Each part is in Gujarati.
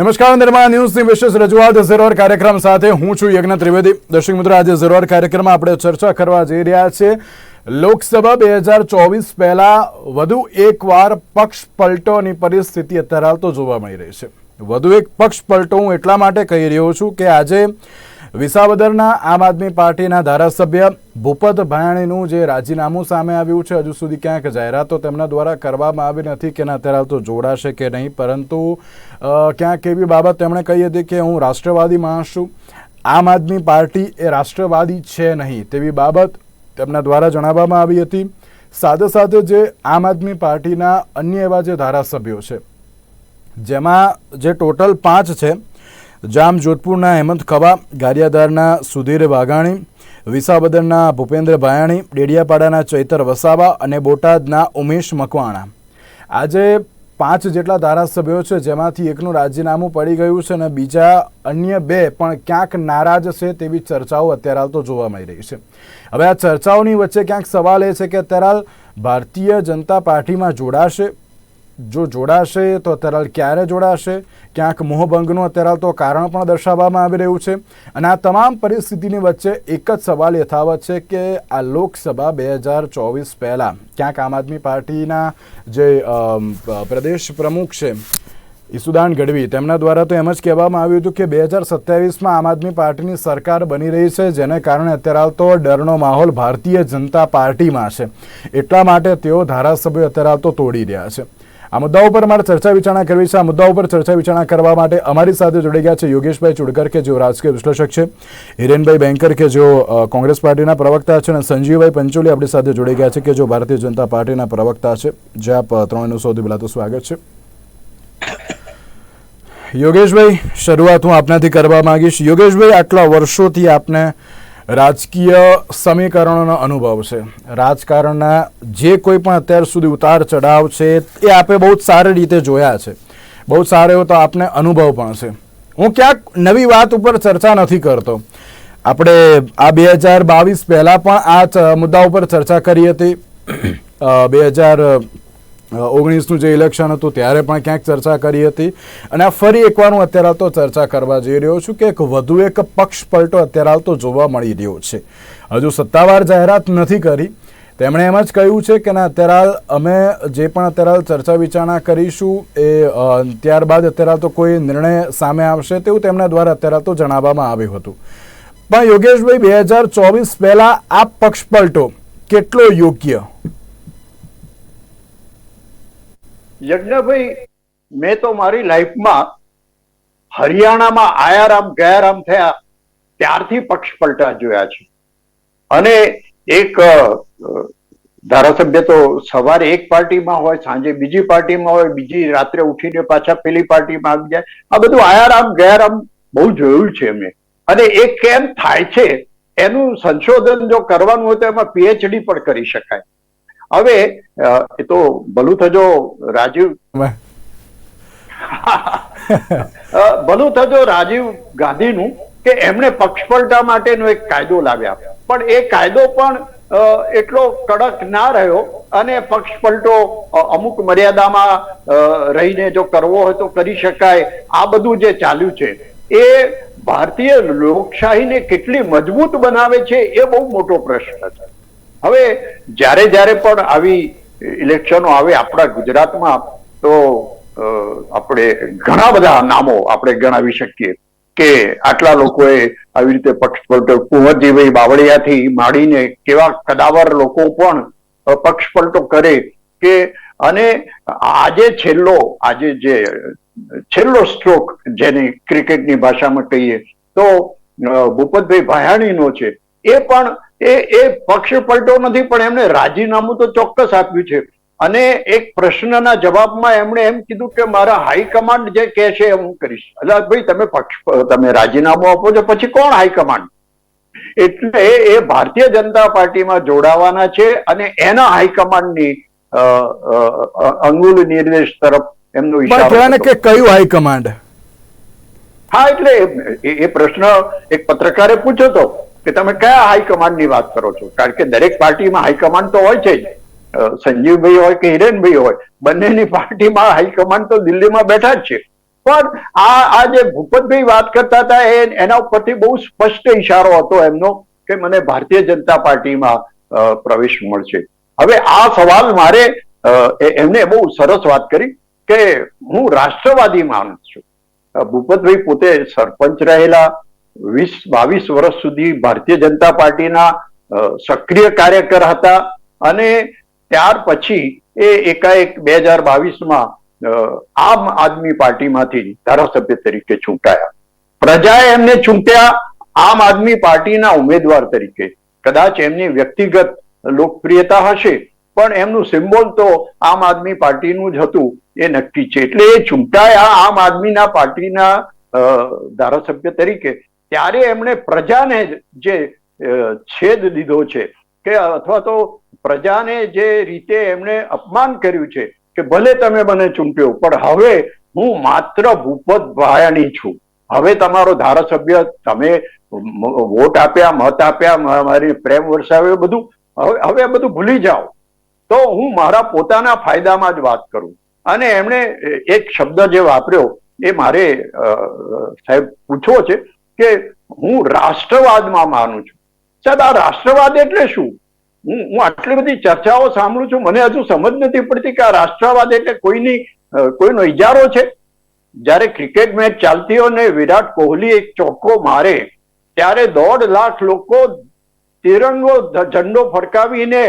નમસ્કાર, નિર્માણ ન્યૂઝની વિશેષ રજૂઆત ઝરોર કાર્યક્રમ સાથે હું છું યજ્ઞ ત્રિવેદી. દર્શક મિત્રો, આજે ઝરોર કાર્યક્રમમાં આપણે ચર્ચા કરવા જઈ રહ્યા છીએ. લોકસભા બે હજાર ચોવીસ પહેલા વધુ એકવાર પક્ષ પલટોની પરિસ્થિતિ અત્યારે હાલ તો જોવા મળી રહી છે. વધુ એક પક્ષ પલટો હું એટલા માટે કહી રહ્યો છું કે આજે વિસાવદરના આમ આદમી પાર્ટીના ધારાસભ્ય ભૂપત ભાયાણીનું જે રાજીનામું સામે આવ્યું છે, હજુ સુધી ક્યાંક જાહેરાતો તેમના દ્વારા કરવામાં આવી નથી કે ના, અત્યારે તો જોડાશે કે નહીં, પરંતુ ક્યાંક એવી બાબત તેમણે કહી હતી કે હું રાષ્ટ્રવાદી માણસ છું, આમ આદમી પાર્ટી એ રાષ્ટ્રવાદી છે નહીં તેવી બાબત તેમના દ્વારા જણાવવામાં આવી હતી. સાથે સાથે જે આમ આદમી પાર્ટીના અન્ય એવા જે ધારાસભ્યો છે, જેમાં જે ટોટલ પાંચ છે જામ જોધપુરના હેમંત ખવા ગારિયાદારના સુધીર વાઘાણી, વિસાવદરના ભૂપેન્દ્ર ભાયાણી, ડેડિયાપાડાના ચૈતર વસાવા અને બોટાદના ઉમેશ મકવાણા. આજે પાંચ જેટલા ધારાસભ્યો છે, જેમાંથી એકનું રાજીનામું પડી ગયું છે અને બીજા અન્ય બે પણ ક્યાંક નારાજ છે તેવી ચર્ચાઓ અત્યારે હાલ તો જોવા મળી રહી છે. હવે આ ચર્ચાઓની વચ્ચે ક્યાંક સવાલ એ છે કે અત્યારે હાલ ભારતીય જનતા પાર્ટીમાં જોડાશે જો જોડાશે, તો અત્યારે ક્યારે જોડાશે? ક્યાંક મોહભંગનું અત્યારે તો કારણ પણ દર્શાવવામાં આવી રહ્યું છે. અને આ તમામ પરિસ્થિતિની વચ્ચે એક જ સવાલ યથાવત છે કે આ લોકસભા બે હજાર ચોવીસ પહેલાં ક્યાંક આમ આદમી પાર્ટીના જે પ્રદેશ પ્રમુખ છે, ઈસુદાન ગઢવી, તેમના દ્વારા તો એમ જ કહેવામાં આવ્યું હતું કે બે હજાર સત્યાવીસમાં આમ આદમી પાર્ટીની સરકાર બની રહી છે, જેને કારણે અત્યારે હાલ તો ડરનો માહોલ ભારતીય જનતા પાર્ટીમાં છે. એટલા માટે તેઓ ધારાસભ્યો અત્યારે હાલ તો તોડી રહ્યા છે. આ મુદ્દા ઉપર મારે ચર્ચા વિચારણા કરવી છે. આ મુદ્દા ઉપર ચર્ચા વિચારણા કરવા માટે અમારી સાથે જોડાઈ ગયા છે યોગેશભાઈ ચુડકર કે જેઓ રાજકીય વિશ્લેષક છે, હિરેનભાઈ બેંકર કે જેઓ કોંગ્રેસ પાર્ટીના પ્રવક્તા છે અને સંજીવભાઈ પંચોલી આપણી સાથે જોડાઈ ગયા છે કે જેઓ ભારતીય જનતા પાર્ટીના પ્રવક્તા છે. જે આપ ત્રણેયનું સૌથી પહેલાં તો સ્વાગત છે. યોગેશભાઈ, શરૂઆત હું આપનાથી કરવા માંગીશ. યોગેશભાઈ, આટલા વર્ષોથી આપને રાજકીય સમીકરણોનો અનુભવ છે. રાજકારણના જે કોઈ પણ અત્યાર સુધી ઉતાર ચઢાવ છે, એ આપે બહુ જ સારી રીતે જોયા છે. બહુ સારો એવો તો આપને અનુભવ પણ છે. હું ક્યાંક નવી વાત ઉપર ચર્ચા નથી કરતો. આપણે આ બે હજાર બાવીસ પહેલાં પણ આ મુદ્દા ઉપર ચર્ચા કરી હતી. બે હજાર ઓગણીસનું જે ઇલેક્શન હતું, ત્યારે પણ ક્યાંક ચર્ચા કરી હતી. અને આ ફરી એકવાર હું અત્યારે તો ચર્ચા કરવા જઈ રહ્યો છું કે એક વધુ એક પક્ષ પલટો અત્યારે તો જોવા મળી રહ્યો છે. હજુ સત્તાવાર જાહેરાત નથી કરી. તેમણે એમ જ કહ્યું છે કે ના, અત્યારે અમે જે પણ અત્યારે ચર્ચા વિચારણા કરીશું એ ત્યારબાદ અત્યારે તો કોઈ નિર્ણય સામે આવશે તેવું તેમના દ્વારા અત્યારે તો જણાવવામાં આવ્યું હતું. પણ યોગેશભાઈ, બે હજાર ચોવીસ પહેલાં આ પક્ષ પલટો કેટલો યોગ્ય? યજ્ઞભાઈ, મેં તો મારી લાઈફમાં હરિયાણામાં આયારામ, ગયારામ થયા, ત્યારથી પક્ષ પલટા જોયા છે. અને એક ધારાસભ્ય તો સવારે એક પાર્ટીમાં હોય, સાંજે બીજી પાર્ટીમાં હોય, બીજી રાત્રે ઉઠીને પાછા પેલી પાર્ટીમાં આવી જાય. આ બધું આયારામ, ગયારામ બહુ જોયું છે મેં અને એ કેમ થાય છે, એનું સંશોધન જો કરવાનું હોય તો એમાં પીએચડી પણ કરી શકાય. હવે એ તો ભલું થજો રાજીવ. ભલું થજો રાજીવ ગાંધીનું કે એમણે પક્ષપલટા માટેનો એક કાયદો લાવ્યા. પણ એ કાયદો પણ એટલો કડક ના રહ્યો અને પક્ષપલટો અમુક મર્યાદામાં રહીને જો કરવો હોય તો કરી શકાય. આ બધું જે ચાલ્યું છે એ ભારતીય લોકશાહીને કેટલી મજબૂત બનાવે છે એ બહુ મોટો પ્રશ્ન છે. હવે જ્યારે જ્યારે પણ આવી ઇલેક્શનો આવે આપણા ગુજરાતમાં, તો આપણે ઘણા બધા નામો આપણે ગણાવી શકીએ કે આટલા લોકોએ આવી રીતે પક્ષ પલટો કુંવરજીભાઈ બાવળિયાથી માંડીને કેવા કદાવર લોકો પણ પક્ષ પલટો કરે કે, અને આજે છેલ્લો, આજે જે છેલ્લો સ્ટ્રોક જેને ક્રિકેટની ભાષામાં કહીએ, તો ભૂપતભાઈ ભાયાણીનો છે. એ પણ એ એ પક્ષ પલટો નથી પણ એમને રાજીનામું તો ચોક્કસ આપ્યું છે. અને એક પ્રશ્નના જવાબમાં એમણે એમ કીધું કે મારા હાઈકમાન્ડ જે કહે છે હું કરીશ. એટલે ભાઈ તમે પક્ષ તમે રાજીનામું આપો છો પછી કોણ હાઈકમાન્ડ? એટલે એ ભારતીય જનતા પાર્ટીમાં જોડાવાના છે અને એના હાઈકમાન્ડની અંગુલ નિર્દેશ તરફ એમનો ઈશારો. કે કયું હાઈકમાન્ડ? હા એટલે એ એ પ્રશ્ન એક પત્રકારે પૂછ્યો હતો કે તમે કયા હાઈકમાન્ડની વાત કરો છો? કારણ કે દરેક પાર્ટીમાં હાઈકમાન્ડ તો હોય છે સંજીવભાઈ હોય કે હિરેનભાઈ હોય, બંનેની પાર્ટીમાં હાઈકમાન્ડ તો દિલ્હીમાં બેઠા જ છે. પણ આ આ જે ભૂપતભાઈ વાત કરતા હતા એ, એના ઉપરથી બહુ સ્પષ્ટ ઈશારો હતો એમનો કે મને ભારતીય જનતા પાર્ટીમાં પ્રવેશ મળશે. હવે આ સવાલ મારે એમને બહુ સરસ વાત કરી કે હું રાષ્ટ્રવાદી માણસ છું ભૂપતભાઈ પોતે સરપંચ રહેલા વીસ, બાવીસ વર્ષ સુધી ભારતીય જનતા પાર્ટીના સક્રિય કાર્યકર હતા અને ત્યાર પછી એ એકાએક બે હજાર બાવીસમાં આમ આદમી પાર્ટીમાંથી ધારાસભ્ય તરીકે ચૂંટાયા પ્રજાએ એમને ચૂંટ્યા આમ આદમી પાર્ટીના ઉમેદવાર તરીકે. કદાચ એમની વ્યક્તિગત લોકપ્રિયતા હશે, પણ એમનું સિમ્બોલ તો આમ આદમી પાર્ટીનું જ હતું, એ નક્કી છે. એટલે એ ચૂંટાયા આમ આદમીના પાર્ટીના ધારાસભ્ય તરીકે. ત્યારે એમણે પ્રજાને જે છેદ દીધો છે કે અથવા તો પ્રજાને જે રીતે એમણે અપમાન કર્યું છે કે ભલે તમે મને ચૂંટ્યો, પણ હવે હું માત્ર ભૂપત ભાયાણી છું. હવે તમારો ધારાસભ્ય તમે વોટ આપ્યા, મત આપ્યા મારી પ્રેમ વરસાવ્યો, બધું. હવે હવે બધું ભૂલી જાઓ. તો હું મારા પોતાના ફાયદામાં જ વાત કરું. અને એમણે એક શબ્દ જે વાપર્યો એ મારે સાહેબ પૂછવો છે. કે હું રાષ્ટ્રવાદમાં માનું છું. સાહેબ, આ રાષ્ટ્રવાદ એટલે શું? હું હું આટલી બધી ચર્ચાઓ સાંભળું છું. મને હજુ સમજ નથી પડતી કે આ રાષ્ટ્રવાદ એટલે કોઈની કોઈનો ઇજારો છે? જ્યારે ક્રિકેટ મેચ ચાલતી હોય ને વિરાટ કોહલી એક ચોક્કો મારે, ત્યારે દોઢ લાખ લોકો તિરંગો ઝંડો ફરકાવીને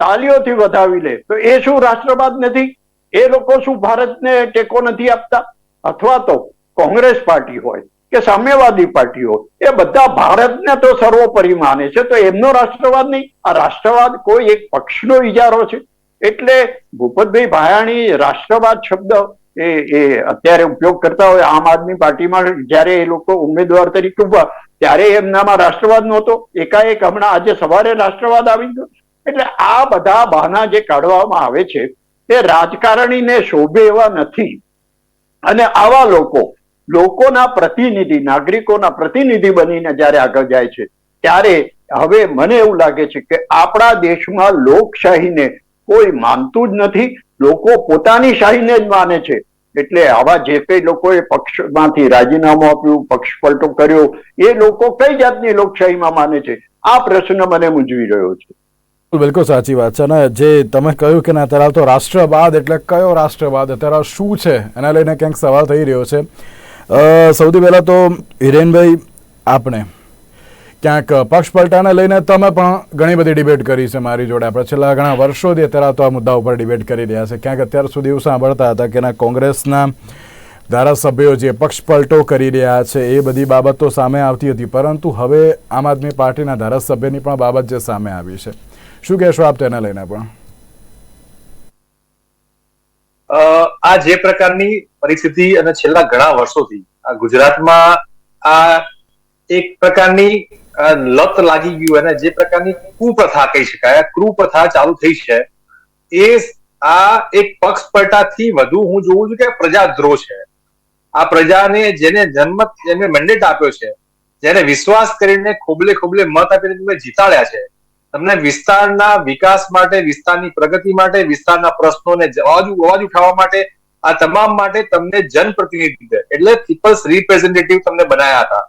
તાલીઓથી વધાવી લે. તો એ શું રાષ્ટ્રવાદ નથી? એ લોકો શું ભારતને ટેકો નથી આપતા? અથવા તો કોંગ્રેસ પાર્ટી હોય. કે સામ્યવાદી પાર્ટીઓ, એ બધા ભારતને તો સર્વોપરી માને છે, તો એમનો રાષ્ટ્રવાદ નહીં. આ રાષ્ટ્રવાદ કોઈ એક પક્ષનો ઇજારો છે. એટલે ભૂપતભાઈ ભાયાણી રાષ્ટ્રવાદ શબ્દ એ એ અત્યારે ઉપયોગ કરતા હોય આમ આદમી પાર્ટીમાં, જ્યારે એ લોકો ઉમેદવાર તરીકે ઊભા ત્યારે એમનામાં રાષ્ટ્રવાદ નહોતો. એકાએક હમણાં આજે સવારે રાષ્ટ્રવાદ આવી ગયો. એટલે આ બધા બહાના જે કાઢવામાં આવે છે એ રાજકારણીને શોભે એવા નથી. અને આવા લોકો લોકોના પ્રતિનિધિ, નાગરિકોના પ્રતિનિધિ બનીને જ્યારે આગળ જાય છે, ત્યારે હવે મને એવું લાગે છે કે આપણા દેશમાં લોકશાહીને કોઈ માનતું જ નથી. લોકો પોતાની શાહીને જ માને છે. એટલે આવા જે કઈ લોકોએ પક્ષમાંથી રાજીનામું આપ્યું પક્ષ પલટો કર્યો, એ લોકો કઈ જાતની લોકશાહીમાં માને છે? આ પ્રશ્ન મને મૂંઝવી રહ્યો છે. બિલકુલ સાચી વાત છે. અને જે તમે કહ્યું કે ના, અત્યારે તો રાષ્ટ્રવાદ, એટલે કયો રાષ્ટ્રવાદ? અત્યારે શું છે? એના લઈને ક્યાંક સવાલ થઈ રહ્યો છે. સૌથી પહેલાં તો હિરેનભાઈ આપણે ક્યાંક પક્ષ પલટાને લઈને તમે પણ ઘણી બધી ડિબેટ કરી છે મારી જોડે. આપણે છેલ્લા ઘણા વર્ષોથી અત્યારે તો આ મુદ્દા ઉપર ડિબેટ કરી રહ્યા છે. ક્યાંક અત્યાર સુધી એવું સાંભળતા હતા કે ના કોંગ્રેસના ધારાસભ્યો જે પક્ષ પલટો કરી રહ્યા છે એ બધી બાબતો સામે આવતી હતી. પરંતુ હવે આમ આદમી પાર્ટીના ધારાસભ્યની પણ બાબત જે સામે આવી છે. શું કહેશો આપ તેને લઈને પણ? આ જે પ્રકારની પરિસ્થિતિ અને છેલ્લા ઘણા વર્ષોથી આ ગુજરાતમાં આ એક પ્રકારની લત લાગી ગયું અને જે પ્રકારની કુપ્રથા કહી શકાય કુપ્રથા ચાલુ થઈ છે, એ આ એક પક્ષ પલટાથી વધુ હું જોઉં છું કે પ્રજાદ્રોહ છે. આ પ્રજાને જેને જન્મ, જેને મેન્ડેટ આપ્યો છે, જેને વિશ્વાસ કરીને ખોબલે ખોબલે મત આપીને તમે જીતાડ્યા છે તમને વિસ્તારના વિકાસ માટે, વિસ્તારની પ્રગતિ માટે, વિસ્તારના પ્રશ્નોને અવાજ અવાજ ઉઠાવવા માટે આ તમામ માટે તમને જનપ્રતિનિધિ એટલે પીપલ્સ રિપ્રેઝેન્ટેટિવ તમને બનાયા હતા.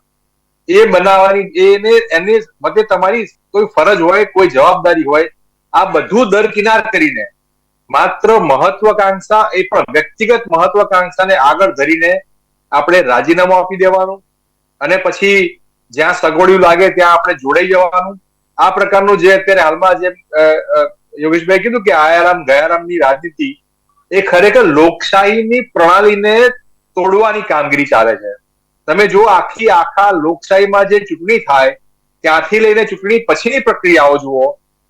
એ બનાવવાની, એને, એની મતે તમારી કોઈ ફરજ હોય, કોઈ જવાબદારી હોય, આ બધું દરકિનાર કરીને માત્ર મહત્વકાંક્ષા, એ પણ વ્યક્તિગત મહત્વકાંક્ષાને આગળ ધરીને આપણે રાજીનામું આપી દેવાનું અને પછી જ્યાં સગવડિયું લાગે ત્યાં આપણે જોડાઈ જવાનું. આ પ્રકારનું જે અત્યારે હાલમાં જે યોગેશભાઈ કીધું કે આયારામ, ગયારામની રાજનીતિ એ ખરેખર લોકશાહીની પ્રણાલીને તોડવાની કામગીરી ચાલે છે. તમે જો આખી, આખા લોકશાહીમાં જે ચૂંટણી થાય, ત્યાંથી લઈને ચૂંટણી પછીની પ્રક્રિયાઓ જુઓ,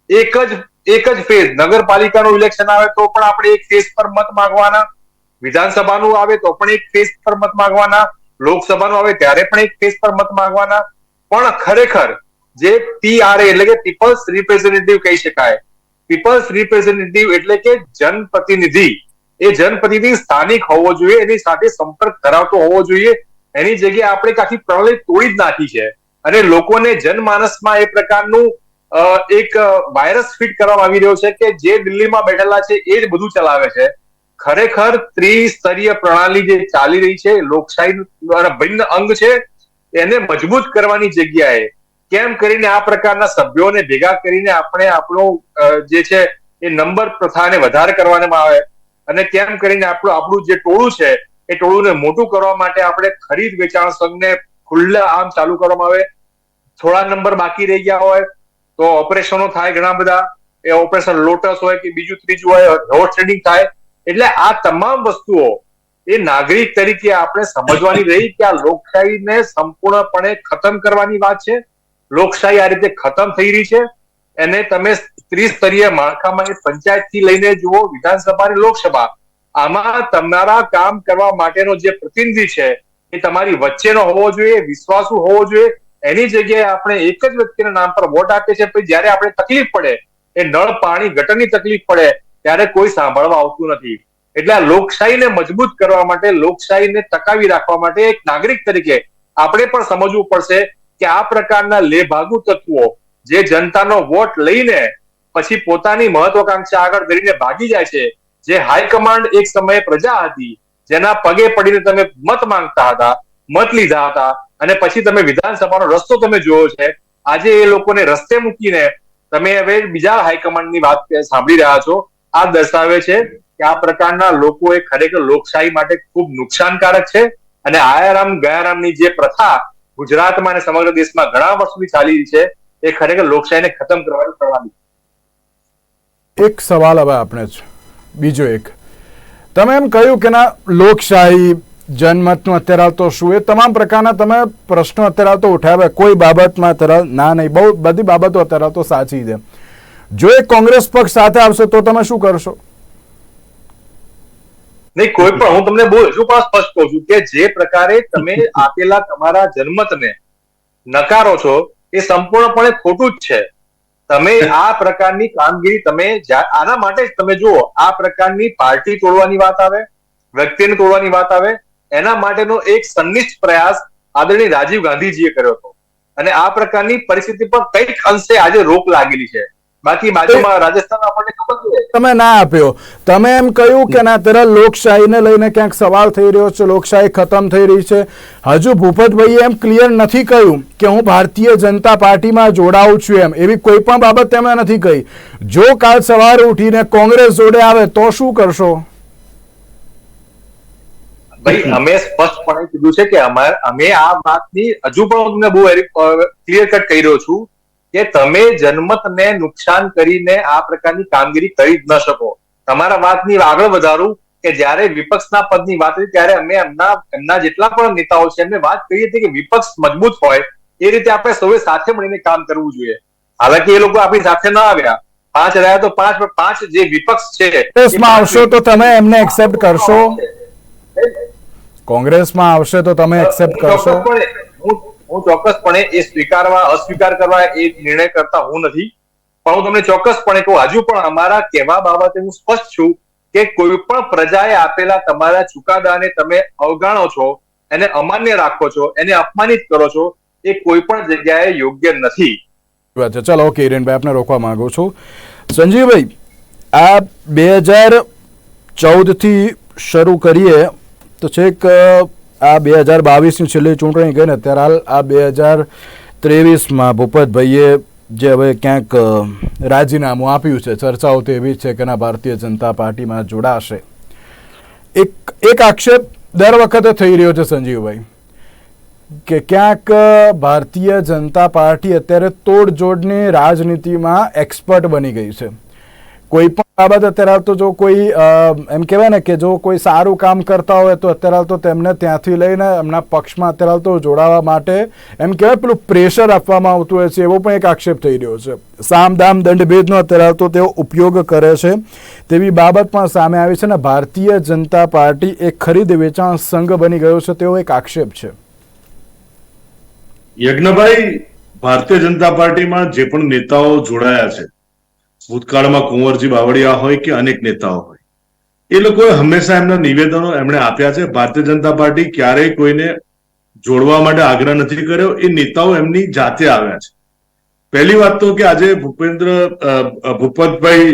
એક જ એક જ ફેઝ નગરપાલિકાનું ઇલેક્શન આવે તો પણ આપણે એક ફેઝ પર મત માંગવાના, વિધાનસભાનું આવે તો પણ એક ફેઝ પર મત માંગવાના, લોકસભાનું આવે ત્યારે પણ એક ફેઝ પર મત માંગવાના, પણ ખરેખર જે પીઆરએ એટલે કે પીપલ્સ રિપ્રેઝેન્ટેટિવ કહી શકાય. પીપલ્સ રિપ્રેઝેન્ટેટિવ એટલે કે જનપ્રતિનિધિ. એ જનપ્રતિનિધિ સ્થાનિક હોવો જોઈએ, એની સાથે સંપર્ક ધરાવતો હોવો જોઈએ. એની જગ્યાએ આપણે આખી પ્રણાલી તોડી જ નાખી છે. અને લોકોને જનમાનસમાં એ પ્રકારનું એક વાયરસ ફિટ કરવામાં આવી રહ્યો છે કે જે દિલ્હીમાં બેઠેલા છે એ જ બધું ચલાવે છે. ખરેખર ત્રિસ્તરીય પ્રણાલી જે ચાલી રહી છે, લોકશાહી દ્વારા ભિન્ન અંગ છે, એને મજબૂત કરવાની જગ્યાએ કેમ કરીને આ પ્રકારના સભ્યોને ભેગા કરીને આપણે આપણો જે છે એ નંબર પ્રથાને વધારે કરવામાં આવે અને કેમ કરીને આપણું આપણું જે ટોળું છે એ ટોળુંને મોટું કરવા માટે આપણે ખરીદ વેચાણ સંઘને ખુલ્લા આમ ચાલુ કરવામાં આવે. થોડા નંબર બાકી રહી ગયા હોય તો ઓપરેશનો થાય ઘણા બધા. એ ઓપરેશન લોટસ હોય કે બીજું ત્રીજું હોય, રોડ ટ્રેડિંગ થાય. એટલે આ તમામ વસ્તુઓ એ નાગરિક તરીકે આપણે સમજવાની રહી કે આ લોકશાહીને સંપૂર્ણપણે ખતમ કરવાની વાત છે. લોકશાહી આ રીતે ખતમ થઈ રહી છે. એને તમે ત્રિસ્તરીય માળખામાં પંચાયતથી લઈને જુઓ વિધાનસભા લોકસભા, આમાં તમારા કામ કરવા માટેનો જે પ્રતિનિધિ છે એ તમારી વચ્ચેનો હોવો જોઈએ વિશ્વાસુ હોવો જોઈએ. એની જગ્યાએ આપણે એક જ વ્યક્તિના નામ પર વોટ આપીએ છીએ, પછી જ્યારે આપણે તકલીફ પડે, એ નળ પાણી ગટરની તકલીફ પડે, ત્યારે કોઈ સાંભળવા આવતું નથી. એટલે આ લોકશાહીને મજબૂત કરવા માટે, લોકશાહીને ટકાવી રાખવા માટે એક નાગરિક તરીકે આપણે પણ સમજવું પડશે કે આ પ્રકારના લેભાગુ તત્વો જે જનતાનો વોટ લઈને પછી પોતાની મહત્વાકાંક્ષા આગળ કરીને ભાગી જાય છે, જે હાઈકમાન્ડ એક સમયે પ્રજા હતી, જેના પગે પડીને તમે મત માંગતા હતા, મત લીધા હતા, અને પછી તમે વિધાનસભાનો રસ્તો તમે જોયો છે, આજે એ લોકોને રસ્તે મૂકીને તમે હવે બીજા હાઈકમાન્ડની વાત સાંભળી રહ્યા છો, આ દર્શાવે છે કે આ પ્રકારના લોકો એ ખરેખર લોકશાહી માટે ખૂબ નુકસાનકારક છે, અને આયારામ ગયારામની જે પ્રથા ગુજરાતમાં અને સમગ્ર દેશમાં ઘણા વર્ષોથી ચાલી રહી છે. એ ખરેખર લોકશાહીને ખતમ કરવાની પ્રણાલી એક સવાલ હવે આપણે જ. બીજો એક. તમે એમ કહ્યું કે ના, લોકશાહી, જનમતનું અત્યારે હાલ તો શું? એ તમામ પ્રકારના તમે પ્રશ્નો અત્યારે હાલ તો ઉઠાવ્યા. કોઈ બાબતમાં અત્યારે ના નહીં. બહુ બધી બાબતો અત્યારે આવતો સાચી છે. જો એ કોંગ્રેસ પક્ષ સાથે આવશે તો તમે શું કરશો? નહીં કોઈ પણ હું તમને બહુ હજુ પણ સ્પષ્ટ કહું છું કે જે પ્રકારે તમે આપેલા તમારા જન્મતને નકારો છો એ સંપૂર્ણપણે ખોટું જ છે. તમે આ પ્રકારની કામગીરી તમે આના માટે જ તમે જુઓ આ પ્રકારની પાર્ટી તોડવાની વાત આવે વ્યક્તિને તોડવાની વાત આવે એના માટેનો એક સંનિષ્ઠ પ્રયાસ આદરણીય રાજીવ ગાંધીજીએ કર્યો હતો. અને આ પ્રકારની પરિસ્થિતિ પર કંઈક અંશે આજે રોક લાગેલી છે. બાકી બાજુમાં રાજસ્થાન આપણને ખબર તમે ના આપ્યો. તમે એમ કહ્યું કે ના અત્યારે લોકશાહીને લઈને ક્યાંક સવાલ થઈ રહ્યો છે લોકશાહી ખતમ થઈ રહી છે. હજુ ભૂપતભાઈએ એમ ક્લિયર નથી કહ્યું કે હું ભારતીય જનતા પાર્ટીમાં જોડાઉં છું એમ. એવી કોઈ પણ બાબત તેમણે નથી કહી. જો કાલ સવારે ઉઠીને કોંગ્રેસ જોડે આવે તો શું કરશો? ભાઈ અમે સ્પષ્ટપણે કીધું છે કે અમે આ વાતની હજુ પણ હું તમને બહુ ક્લિયર કટ કહી રહ્યો છું. કે તમે જનમતને નુકસાન કરીને આ પ્રકારની કામગીરી કરી જ ન શકો. તમારા વાતની આગળ વધારું કે જ્યારે વિપક્ષના પદની વાત હતી ત્યારે અમે એમના એમના જેટલા પણ નેતાઓ છે એમને વાત કરી હતી કે વિપક્ષ મજબૂત હોય એ રીતે આપણે સૌએ સાથે મળીને કામ કરવું જોઈએ. હાલાકી એ લોકો આપણી સાથે ન આવ્યા. પાંચ રહ્યા તો પાંચ પાંચ જે વિપક્ષ છે આવશો તો તમે એમને એક્સેપ્ટ કરશો. કોંગ્રેસમાં આવશે તો તમે એક્સેપ્ટ કરશો. હું ચોક્કસપણે એ સ્વીકારવા, અસ્વીકાર કરવા એ નિર્ણય કરતા હું નથી. પણ હું તમને ચોક્કસપણે કહું, હજુ પણ અમારા કહેવા બાબતે હું સ્પષ્ટ છું કે કોઈ પણ પ્રજાએ આપેલા તમારા ચુકાદાને તમે અવગાણો છો, એને અમાન્ય રાખો છો, એને અપમાનિત કરો છો, એ કોઈ પણ જગ્યાએ યોગ્ય નથી. વાત ચલો, ઓકે, હિરેનભાઈ, આપને રોકવા માંગુ છું. સંજીવભાઈ, આ બે હજાર ચૌદથી શરૂ કરીએ, તો છેક આ બે હજાર બાવીસની છેલ્લી ચૂંટણી ગઈ ને ત્યારે હાલ આ બે હજાર ત્રેવીસમાં ભૂપતભાઈએ જે હવે ક્યાંક રાજીનામું આપ્યું છે, ચર્ચાઓ તો એવી છે કે ના, ભારતીય જનતા પાર્ટીમાં જોડાશે. એક એક આક્ષેપ દર વખતે થઈ રહ્યો છે સંજીવભાઈ, કે ક્યાંક ભારતીય જનતા પાર્ટી અત્યારે તોડજોડની રાજનીતિમાં એક્સપર્ટ બની ગઈ છે. કોઈ પણ બાબત અત્યારે તો જો કોઈ એમ કહેવાય ને કે જો કોઈ સારું કામ કરતા હોય તો અત્યારે હાલ તો તેમને ત્યાંથી લઈને એમના પક્ષમાં અત્યારે તો જોડાવા માટે, એમ કહેવાય પેલું પ્રેશર આપવામાં આવતું હોય છે, એવો પણ એક આક્ષેપ થઈ રહ્યો છે. સામ દામ દંડ ભેદનો અત્યારે તો તેઓ ઉપયોગ કરે છે. તેવી બાબત પણ સામે આવી છે ને, ભારતીય જનતા પાર્ટી એક ખરીદ વેચાણ સંઘ બની ગયો છે, તેવો એક આક્ષેપ છે. યજ્ઞભાઈ, ભારતીય જનતા પાર્ટીમાં જે પણ નેતાઓ જોડાયા છે ભૂતકાળમાં કુંવરજી બાવળિયા હોય કે અનેક નેતાઓ હોય. એ લોકોએ હંમેશા એમના નિવેદનો એમણે આપ્યા છે. ભારતીય જનતા પાર્ટી ક્યારેય કોઈને જોડવા માટે આગ્રહ નથી કર્યો. એ નેતાઓ એમની જાતે આવ્યા છે. પહેલી વાત તો કે આજે ભૂપેન્દ્ર ભૂપતભાઈ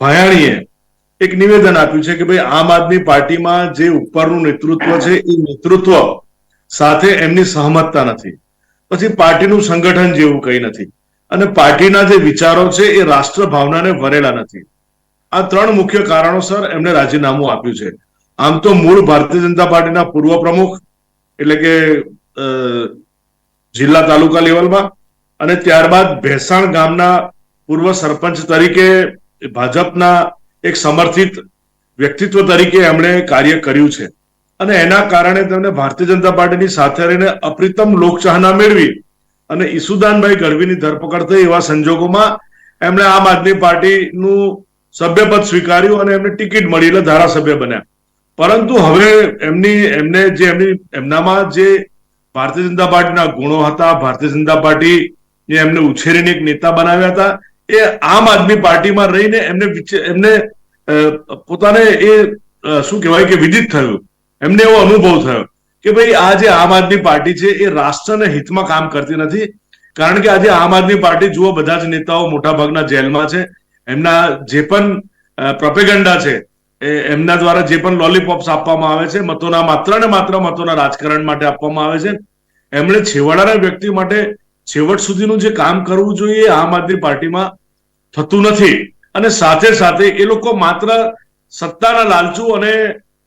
ભાયાણીએ એક નિવેદન આપ્યું છે કે ભાઈ આમ આદમી પાર્ટીમાં જે ઉપરનું નેતૃત્વ છે એ નેતૃત્વ સાથે એમની સહમતતા નથી. પછી પાર્ટીનું સંગઠન જેવું કંઈ નથી. અને પાર્ટીના જે વિચારો છે એ રાષ્ટ્ર ભાવનાને વરેલા નથી. આ ત્રણ મુખ્ય કારણોસર એમને રાજીનામું આપ્યું છે. આમ તો મૂળ ભારતીય જનતા પાર્ટીના પૂર્વ પ્રમુખ, એટલે કે જિલ્લા તાલુકા લેવલમાં અને ત્યારબાદ ભેસાણ ગામના પૂર્વ સરપંચ તરીકે ભાજપના એક સમર્થિત વ્યક્તિત્વ તરીકે એમણે કાર્ય કર્યું છે. અને એના કારણે તેમને ભારતીય જનતા પાર્ટીની સાથે રહીને અપ્રિતમ લોકચાહના મેળવી અને ઈસુદાનભાઈ ગઢવીની ધરપકડ થઈ એવા સંજોગોમાં એમણે આમ આદમી પાર્ટીનું સભ્યપદ સ્વીકાર્યું અને એમને ટિકિટ મળી એટલે ધારાસભ્ય બન્યા. પરંતુ હવે એમની, એમને જે એમની, એમનામાં જે ભારતીય જનતા પાર્ટીના ગુણો હતા, ભારતીય જનતા પાર્ટી એમને ઉછેરીને એક નેતા બનાવ્યા હતા, એ આમ આદમી પાર્ટીમાં રહીને એમને એમને પોતાને એ શું કહેવાય કે વિદિત થયું. એમને એવો અનુભવ થયો. કે ભાઈ આ જે આમ આદમી પાર્ટી છે એ રાષ્ટ્રના હિતમાં કામ કરતી નથી. કારણ કે આજે આમ આદમી પાર્ટી, જુઓ બધા જ નેતાઓ મોટાભાગના જેલમાં છે. એમના જે પણ પ્રોપેગન્ડા છે એમના દ્વારા જે પણ લોલીપોપ્સ આપવામાં આવે છે, મતોના માત્ર ને માત્ર મતોના રાજકારણ માટે આપવામાં આવે છે. એમણે છેવાડાના વ્યક્તિ માટે છેવટ સુધીનું જે કામ કરવું જોઈએ આમ આદમી પાર્ટીમાં થતું નથી. અને સાથે સાથે એ લોકો માત્ર સત્તાના લાલચુ અને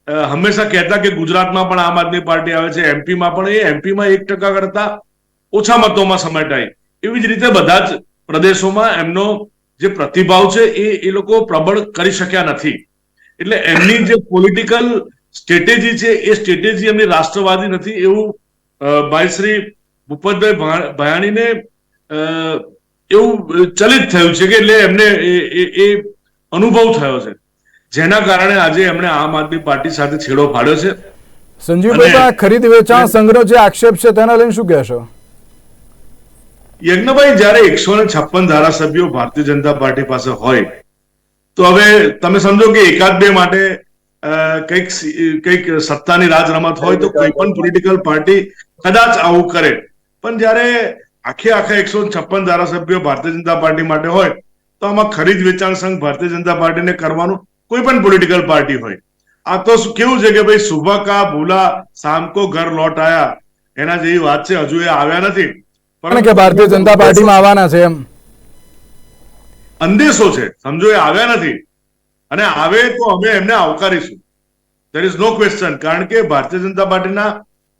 હંમેશા કહેતા કે ગુજરાતમાં પણ આમ આદમી પાર્ટી આવે છે, એમપીમાં પણ એ, એમપીમાં એક ટકા કરતા ઓછા મતોમાં સમેટાય એવી જ રીતે બધા જ પ્રદેશોમાં એમનો જે પ્રતિભાવ છે એ એ લોકો પ્રબળ કરી શક્યા નથી. એટલે એમની જે પોલિટિકલ સ્ટ્રેટેજી છે, એ સ્ટ્રેટેજી એમની રાષ્ટ્રવાદી નથી એવું ભાઈ શ્રી ભૂપતભાઈ ભયાણીને એવું ચલિત થયું છે કે એટલે એમને એ- અનુભવ થયો છે. જેના કારણે આજે એમણે આમ આદમી પાર્ટી સાથે છેડો ફાડ્યો છે. સંજીવભાઈ ખરીદ વેચાણ સંગ્રહ જે આક્ષેપ છે તેના લઈને શું કહેશો? યજ્ઞભાઈ જ્યારે એકસો ને છપ્પન ધારાસભ્યો ભારતીય જનતા પાર્ટી પાસે હોય તો હવે તમે સમજો કે એકાદ બે માટે કંઈક કંઈક સત્તાની રાજ રમત હોય તો કોઈ પણ પોલિટિકલ પાર્ટી કદાચ આવું કરે. પણ જ્યારે આખે આખા એકસો છપ્પન ધારાસભ્યો ભારતીય જનતા પાર્ટી માટે હોય તો આમાં ખરીદ વેચાણ સંઘ ભારતીય જનતા પાર્ટીને કરવાનું કોઈ પણ પોલિટિકલ પાર્ટી હોય. આ તો કેવું છે કે ભાઈ સુબહ કા ભૂલા શામ કો ઘર લौट આયા? એના જેવી વાત છે હજુ એ આવ્યા નથી. પણ કે ભારતીય જનતા પાર્ટીમાં આવવાના છે એમ. અંદેશો છે સમજો એ આવ્યા નથી. અને આવે તો અમે એમને આવકારીશું. દેર ઇઝ નો ક્વેશ્ચન કારણ કે ભારતીય જનતા પાર્ટીના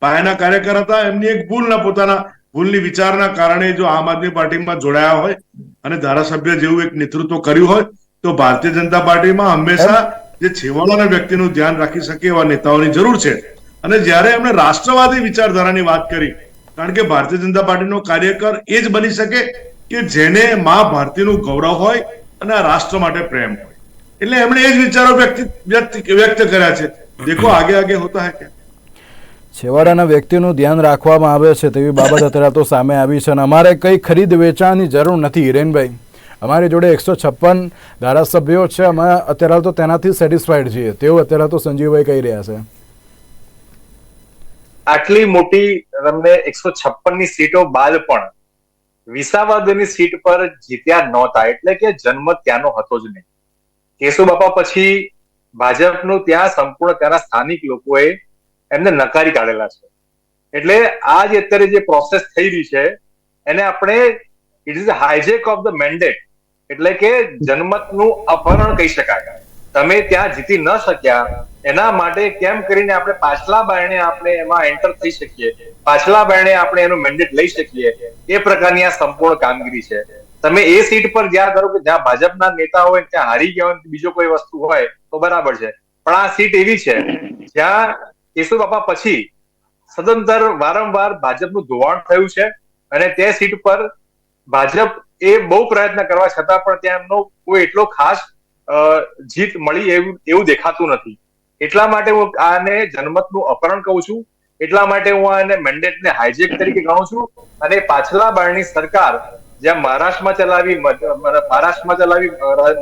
પાયાના કાર્યકર હતા એમની એક ભૂલના પોતાના ભૂલની વિચારના કારણે જો આમ આદમી પાર્ટીમાં જોડાયા હોય અને ધારાસભ્ય જેવું એક નેતૃત્વ કર્યું હોય તો ભારતીય જનતા પાર્ટીમાં હંમેશા જે છેવાડાના વ્યક્તિનું ધ્યાન રાખી શકે એવા નેતાઓની જરૂર છે. અને જ્યારે એમણે રાષ્ટ્રવાદી વિચારધારાની વાત કરી કારણ કે ભારતીય જનતા પાર્ટીનો કાર્યકર એ જ બની શકે કે જેને મા ભારતીનું ગૌરવ હોય અને આ રાષ્ટ્ર માટે પ્રેમ હોય. એટલે એમણે એ જ વિચારો વ્યક્તિ વ્યક્ત કર્યા છે. દેખો આગે આગે હોતા હે કે છેવાડાના વ્યક્તિનું ધ્યાન રાખવામાં આવે છે તેવી બાબત અત્યારે તો સામે આવી છે અને અમારે કઈ ખરીદ વેચાણની જરૂર નથી હિરેનભાઈ. અમારી જોડે એકસો છપ્પન ધારાસભ્યો છે. અમે અત્યારે તો તેનાથી સેટિસ્ફાઈડ છીએ. તેવું અત્યારે તો સંજીવભાઈ કહી રહ્યા છે. આટલી મોટી તમને એકસો છપ્પનની સીટો બાદ પણ વિસાવાદની સીટ પર જીત્યા નહોતા. એટલે કે જન્મ ત્યાંનો હતો જ નહીં. કેશુબાપા પછી ભાજપનું ત્યાં સંપૂર્ણ ત્યાંના સ્થાનિક લોકોએ એમને નકારી કાઢેલા છે. એટલે આ જે અત્યારે જે પ્રોસેસ થઈ રહી છે, એને આપણે it is hijack of the mandate એટલે કે જનમતનું અપહરણ કહી શકાય. તમે ત્યાં જીતી ન શક્યા, એના માટે કેમ કરીને આપણે પાછલા બારણે આપણે એમાં એન્ટર થઈ શકીએ? પાછલા બારણે આપણે એનું મેન્ડેટ લઈ શકીએ? એ પ્રકારની આ સંપૂર્ણ કામગીરી છે. તમે એ સીટ પર જ્યાં ધારો કે જ્યાં ભાજપના નેતા હોય ત્યાં હારી ગયા હોય બીજો કોઈ વસ્તુ હોય, તો બરાબર છે. પણ આ સીટ એવી છે, જ્યાં કેશુ બાપા પછી સદંતર વારંવાર ભાજપનું ધોવાણ થયું છે અને તે સીટ પર ભાજપ એ બહુ પ્રયત્ન કરવા છતાં પણ ત્યાં એમનો કોઈ એટલો ખાસ જીત મળી એવું એવું દેખાતું નથી. એટલા માટે હું આને જનમતનું અપહરણ કહું છું. એટલા માટે હું આને મેન્ડેટને હાઇજેક તરીકે ગણું છું. અને પાછલા બારની સરકાર જ્યાં મહારાષ્ટ્રમાં ચલાવી મહારાષ્ટ્રમાં ચલાવી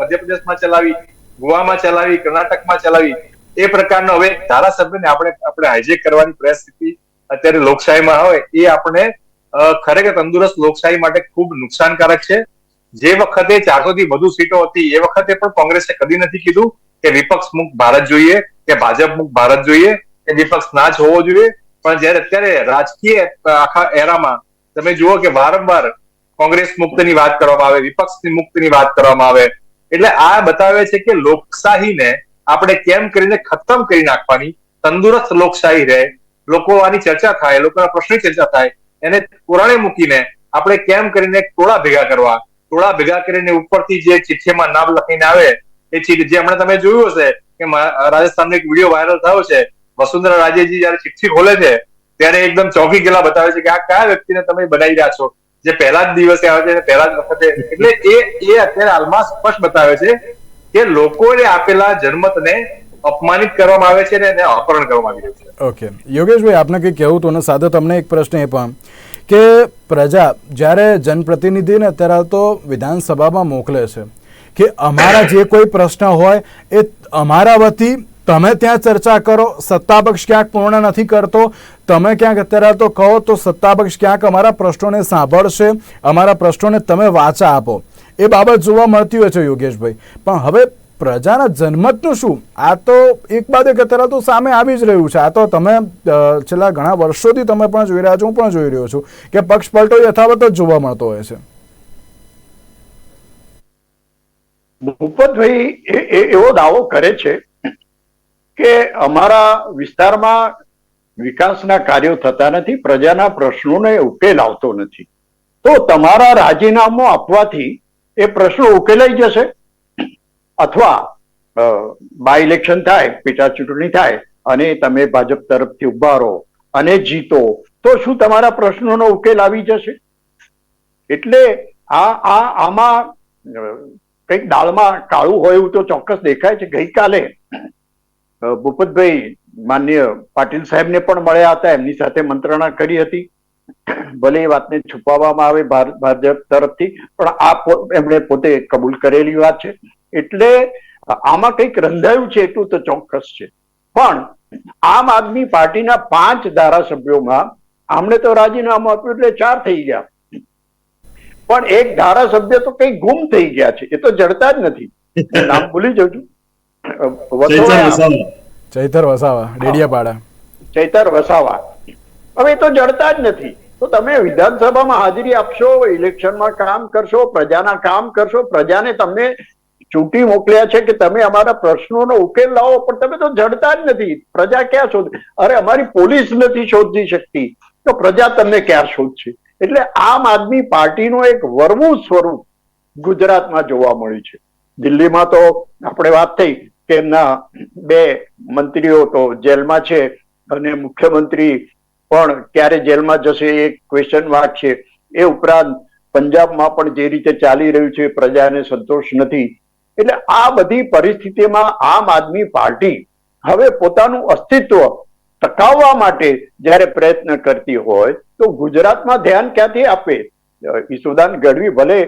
મધ્યપ્રદેશમાં ચલાવી, ગોવામાં ચલાવી, કર્ણાટકમાં ચલાવી, એ પ્રકારનો હવે ધારાસભ્યને આપણે આપણે હાઇજેક કરવાની પરિસ્થિતિ અત્યારે લોકશાહીમાં હોય, એ આપણે ખરેખર તંદુરસ્ત લોકશાહી માટે ખૂબ નુકસાનકારક છે. જે વખતે ચારસો થી વધુ સીટો હતી, એ વખતે પણ કોંગ્રેસે કદી નથી કીધું કે વિપક્ષ મુક્ત ભારત જોઈએ, કે ભાજપ મુક્ત ભારત જોઈએ, કે વિપક્ષ ના જ હોવો જોઈએ. પણ જયારે અત્યારે રાજકીય આખા એરામાં તમે જુઓ કે વારંવાર કોંગ્રેસ મુક્તની વાત કરવામાં આવે વિપક્ષની મુક્તની વાત કરવામાં આવે, એટલે આ બતાવે છે કે લોકશાહીને આપણે કેમ કરીને ખતમ કરી નાખવાની, તંદુરસ્ત લોકશાહી રહે, લોકો આની ચર્ચા થાય, લોકોના પ્રશ્નની ચર્ચા થાય એને કોરાણે મૂકીને આપણે કેમ કરીને ટોળા ભેગા કરવા? ટોળા ભેગા કરીને ઉપરથી જે ચિઠ્ઠીમાં નામ લખીને આવે, એ ચિઠ્ઠી જે હમણાં તમે જોયું હશે કે રાજસ્થાનનો એક વીડિયો વાયરલ થયો છે, વસુંધરા રાજેજી જયારે ચિઠ્ઠી ખોલે છે, ત્યારે એકદમ ચોકી ગયેલા બતાવે છે કે આ કયા વ્યક્તિને તમે બનાવી રહ્યા છો? જે પહેલા જ દિવસે આવે છે પહેલા જ વખતે, એટલે એ એ અત્યારે હાલમાં સ્પષ્ટ બતાવે છે કે લોકોને આપેલા જન્મતને અપમાનિત કરવામાં આવે છે ને એને અપહરણ કરવામાં આવી રહ્યું છે. ઓકે યોગેશભાઈ, આપને કંઈ કહેવું તો સાથે તમને એક પ્રશ્ન એ પણ કે પ્રજા જ્યારે જનપ્રતિનિધિને અત્યારે તો વિધાનસભામાં મોકલે છે કે અમારા જે કોઈ પ્રશ્ન હોય એ અમારા વતી તમે ત્યાં ચર્ચા કરો સત્તાપક્ષ ક્યાંક પૂર્ણ નથી કરતો, તમે ક્યાંક અત્યારે તો કહો તો સત્તાપક્ષ ક્યાંક અમારા પ્રશ્નોને સાંભળશે, અમારા પ્રશ્નોને તમે વાચા આપો. એ બાબત જોવા મળતી હોય છે યોગેશભાઈ. પણ હવે પ્રજાના જનમતનું શું? આ તો એક બાદ એક અત્યારે તો સામે આવી જ રહ્યું છે. આ તો તમે છેલ્લા ઘણા વર્ષોથી તમે પણ જોઈ રહ્યા છો, હું પણ જોઈ રહ્યો છું કે પક્ષ પલટો યથાવત જ જોવા મળતો હોય છે. ભૂપતભાઈ એવો દાવો કરે છે કે અમારા વિસ્તારમાં વિકાસના કાર્યો થતા નથી, પ્રજાના પ્રશ્નોને ઉકેલ આવતો નથી. તો તમારા રાજીનામું આપવાથી એ પ્રશ્નો ઉકેલાઈ જશે? અથવા બાય ઇલેક્શન થાય, પેટા ચૂંટણી થાય, અને તમે ભાજપ તરફથી ઊભા રહો અને જીતો, તો શું તમારા પ્રશ્નોનો ઉકેલ આવી જશે? એટલે આ આ, આમાં કંઈક દાળમાં કાળું હોય એવું તો ચોક્કસ દેખાય છે. ગઈકાલે ભૂપતભાઈ માન્ય પાટીલ સાહેબને પણ મળ્યા હતા. એમની સાથે મંત્રણા કરી હતી. ભલે એ વાતને છુપાવવામાં આવે ભાજપ તરફથી, પણ આ એમણે પોતે કબૂલ કરેલી વાત છે. એટલે આમાં કંઈક રંધાયું છે એટલું તો ચોક્કસ છે. પણ આમ આદમી પાર્ટીના પાંચ ધારાસભ્યોમાં આમણે તો રાજીનામું આપ્યું એટલે ચાર થઈ ગયા. પણ એક ધારાસભ્ય તો કઈ ગુમ થઈ ગયા છે. એ તો જડતા જ નથી. નામ ભૂલી જઉં છું. ચૈતર વસાવા ડેડિયાપાડા. ચૈતર વસાવા. હવે એ તો જડતા જ નથી. તો તમે વિધાનસભામાં હાજરી આપશો ઇલેક્શનમાં કામ કરશો પ્રજાના કામ કરશો પ્રજાને તમને ચૂંટી મોકલ્યા છે કે તમે અમારા પ્રશ્નોનો ઉકેલ લાવો, પણ તમે તો જડતા જ નથી. પ્રજા ક્યાં શોધ? અરે, અમારી પોલીસ નથી શોધી શકતી. તો પ્રજા તમને ક્યાં શોધશે? એટલે આમ આદમી પાર્ટીનું એક વરવું સ્વરૂપ ગુજરાતમાં જોવા મળ્યું છે. દિલ્હીમાં તો આપણે વાત થઈ કે એમના બે મંત્રીઓ તો જેલમાં છે અને મુખ્યમંત્રી પણ ક્યારે જેલમાં જશે એ ક્વેશ્ચન માર્ક છે. એ ઉપરાંત પંજાબમાં પણ જે રીતે ચાલી રહ્યું છે, પ્રજાને સંતોષ નથી. એટલે આ બધી પરિસ્થિતિમાં આમ આદમી પાર્ટી હવે પોતાનું અસ્તિત્વ ટકાવવા માટે જ્યારે પ્રયત્ન કરતી હોય તો ગુજરાતમાં ધ્યાન ક્યાંથી આપે? ઈસુદાન ગઢવી ભલે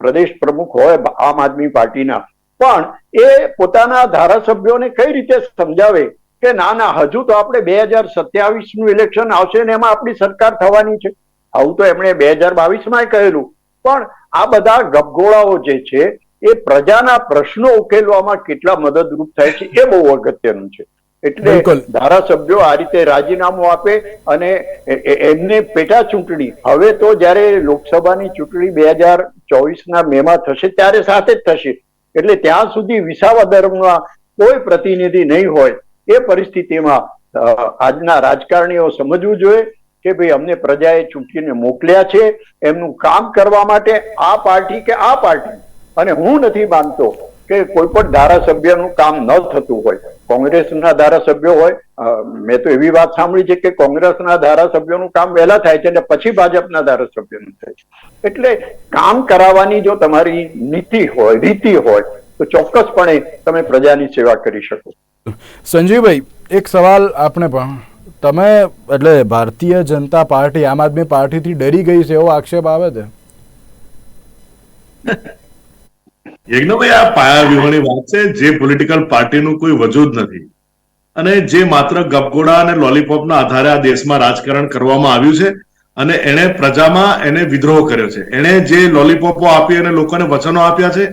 પ્રદેશ પ્રમુખ હોય, આમ આદમી પાર્ટીના, પણ એ પોતાના ધારાસભ્યોને કઈ રીતે સમજાવે કે ના ના, હજુ તો આપણે બે હજાર સત્યાવીસનું ઇલેક્શન આવશે ને એમાં આપણી સરકાર થવાની છે. આવું તો એમણે બે હજાર બાવીસમાં કહેલું. પણ આ બધા ગપગોળાઓ જે છે એ પ્રજાના પ્રશ્નો ઉકેલવામાં કેટલા મદદરૂપ થાય છે એ બહુ અગત્યનું છે. એટલે ધારાસભ્યો આ રીતે રાજીનામું આપે અને એમને પેટા ચૂંટણી હવે તો જયારે લોકસભાની ચૂંટણી બે હજાર ચોવીસ ના મેમાં થશે ત્યારે સાથે જ થશે. એટલે ત્યાં સુધી વિસાવા ધર્મના કોઈ પ્રતિનિધિ નહીં હોય એ પરિસ્થિતિમાં આજના રાજકારણીઓ સમજવું જોઈએ કે ભાઈ અમને પ્રજાએ ચૂંટીને મોકલ્યા છે એમનું કામ કરવા માટે આ પાર્ટી કે આ પાર્ટી? અને હું નથી માનતો કે કોઈ પણ ધારાસભ્યનું કામ ન થતું હોય. કોંગ્રેસના ધારાસભ્યો હોય મેં તો એવી વાત સાંભળી છે કે કોંગ્રેસના ધારાસભ્યોનું કામ વહેલા થાય છે અને પછી ભાજપના ધારાસભ્યનું થાય છે. એટલે કામ કરાવવાની જો તમારી નીતિ હોય રીતિ હોય તો ચોક્કસપણે તમે પ્રજાની સેવા કરી શકો. સંજીવભાઈ એક સવાલ આપણે પણ. તમે એટલે ભારતીય જનતા પાર્ટી આમ આદમી પાર્ટીથી ડરી ગઈ છે એવો આક્ષેપ આવે છે? યજ્ઞભાઈ આ પાયા વ્યૂહની વાત છે જે પોલિટિકલ પાર્ટીનું કોઈ વજૂદ નથી. અને જે માત્ર ગપગોડા અને લોલીપોપના આધારે આ દેશમાં રાજકારણ કરવામાં આવ્યું છે અને એણે પ્રજામાં એને વિદ્રોહ કર્યો છે. એણે જે લોલીપોપો આપી અને લોકોને વચનો આપ્યા છે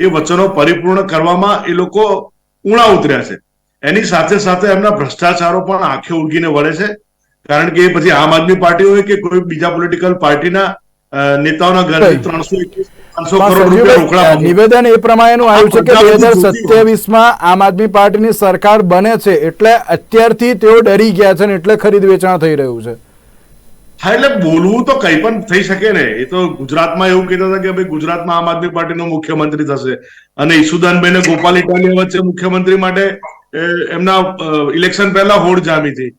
એ વચનો પરિપૂર્ણ કરવામાં એ લોકો ઉણા ઉતર્યા છે. એની સાથે સાથે એમના ભ્રષ્ટાચારો પણ આંખે ઉલગીને વળે છે કારણ કે એ પછી આમ આદમી પાર્ટી હોય કે કોઈ બીજા પોલિટિકલ પાર્ટીના નેતાઓના ઘરથી ત્રણસો પાંચસો નિવેદન એ પ્રમાણેનું આવ્યું છે કે બે હજાર સત્યાવીસમાં આમ આદમી પાર્ટીની સરકાર બને છે એટલે અત્યારથી તેઓ ડરી ગયા છે ને એટલે ખરીદ વેચાણ થઈ રહ્યું છે. હા એટલે બોલવું તો કઈ પણ થઈ શકે ને. એ તો ગુજરાતમાં એવું કહેતા હતા કે ભાઈ ગુજરાતમાં આમ આદમી પાર્ટીનો મુખ્યમંત્રી થશે. અને ઈસુદાનભાઈ ને ગોપાલ ઇટાલિયા વચ્ચે મુખ્યમંત્રી માટે એમના ઇલેક્શન પહેલા હોડ જામી હતી.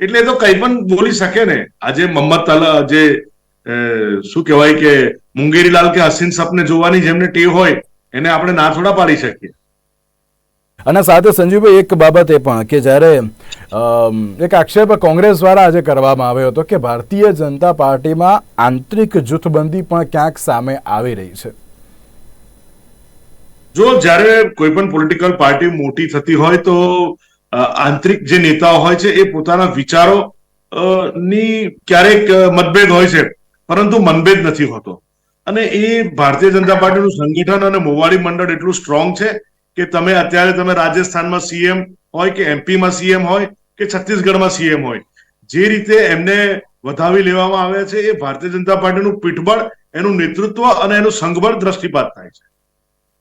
એટલે એ તો કઈ પણ બોલી શકે ને. આજે મોહમ્મદ તલા જે શું કહેવાય કે મુંગેરીલાલ કે હસીન સપને જોવાની જેમને ટેવ હોય એને આપણે ના થોડા પાડી શકીએ. અને સાથે સંજીવભાઈ એક બાબત એ પણ કે જ્યારે એક આક્ષેપ કોંગ્રેસ દ્વારા આજે કરવામાં આવ્યો હતો કે ભારતીય જનતા પાર્ટીમાં આંતરિક જૂથબંધી પણ ક્યાંક સામે આવી રહી છે. જો જ્યારે કોઈ પણ પોલિટિકલ પાર્ટી મોટી થતી હોય તો આંતરિક જે નેતાઓ હોય છે એ પોતાના વિચારો ની ક્યારેક મતભેદ હોય છે. પરંતુ મનભેદ નથી હોતો. અને એ ભારતીય જનતા પાર્ટીનું સંગઠન અને મોવાડી મંડળ એટલું સ્ટ્રોંગ છે કે તમે અત્યારે તમે રાજસ્થાનમાં સીએમ હોય કે એમપીમાં સીએમ હોય કે છત્તીસગઢમાં સીએમ હોય, જે રીતે એમને વધાવી લેવામાં આવ્યા છે એ ભારતીય જનતા પાર્ટીનું પીઠબળ, એનું નેતૃત્વ અને એનું સંઘબળ દ્રષ્ટિપાત થાય છે.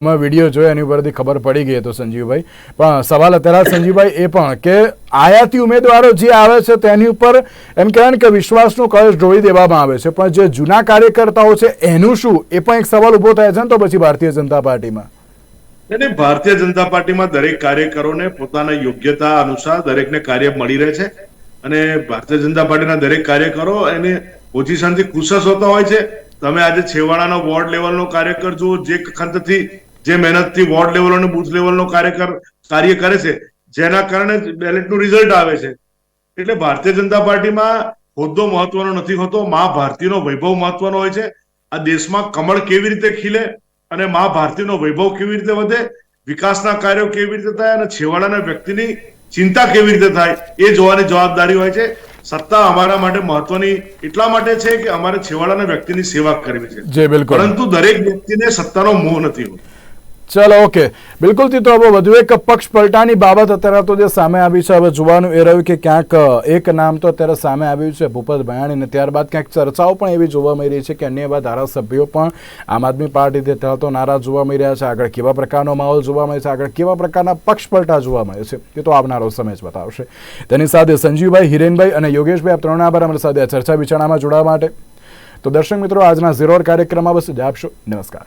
મેં વીડિયો જોયો, એની ઉપરથી ખબર પડી ગઈ તો સંજીવભાઈ. પણ સવાલ અત્યારે સંજીવભાઈ એ પણ કે આયાતી ઉમેદવારો જે આવે છે તેની ઉપર એમ કહેવાય ને કે વિશ્વાસનો કળશ ઢોળી દેવામાં આવે છે. પણ જે જૂના કાર્યકર્તાઓ છે, એનું શું? એ પણ એક સવાલ ઊભો થાય છે ને તો પછી ભારતીય જનતા પાર્ટીમાં. એટલે ભારતીય જનતા પાર્ટીમાં દરેક કાર્યકરોને પોતાના યોગ્યતા અનુસાર દરેકને કાર્ય મળી રહે છે. અને ભારતીય જનતા પાર્ટીના દરેક કાર્યકરો એને પોઝિશનથી ખુશ હોતા હોય છે. તમે આજે છેવાડાનો વોર્ડ લેવલનો કાર્યકર જુઓ, જે ખંતથી જે મહેનતથી વોર્ડ લેવલ અને બુથ લેવલનો કાર્યકર કાર્ય કરે છે જેના કારણે બેલેટનું રિઝલ્ટ આવે છે. એટલે ભારતીય જનતા પાર્ટીમાં હોદ્દો મહત્વનો નથી હોતો મા ભારતીનો વૈભવ મહત્વનો હોય છે. આ દેશમાં કમળ કેવી રીતે ખીલે અને મા ભારતીનો વૈભવ કેવી રીતે વધે વિકાસના કાર્યો કેવી રીતે થાય અને છેવાડાના વ્યક્તિની ચિંતા કેવી રીતે થાય એ જોવાની જવાબદારી હોય છે. સત્તા અમારા માટે મહત્વની એટલા માટે છે કે અમારે છેવાડાના વ્યક્તિની સેવા કરવી છે. પરંતુ દરેક વ્યક્તિને સત્તાનો મોહ નથી હોતો. ચલો ઓકે બિલકુલથી તો હવે વધુ એક પક્ષ પલટાની બાબત અત્યારે તો જે સામે આવી છે, હવે જોવાનું એ રહ્યું કે ક્યાંક એક નામ તો અત્યારે સામે આવ્યું છે ભૂપત ભયાણી અને ત્યારબાદ ક્યાંક ચર્ચાઓ પણ એવી જોવા મળી રહી છે કે અન્ય એવા ધારાસભ્યો પણ આમ આદમી પાર્ટીથી અત્યારે તો નારાજ જોવા મળી રહ્યા છે. આગળ કેવા પ્રકારનો માહોલ જોવા મળે છે? આગળ કેવા પ્રકારના પક્ષ પલટા જોવા મળે છે? એ તો આવનારો સમય જ બતાવશે. તેની સાથે સંજીવભાઈ, હિરેનભાઈ અને યોગેશભાઈ, આપ ત્રણ આભાર અમારી સાથે ચર્ચા વિચારણામાં જોડાવા માટે. તો દર્શક મિત્રો, આજના ઝીરો કાર્યક્રમમાં બસ જ આપશો નમસ્કાર.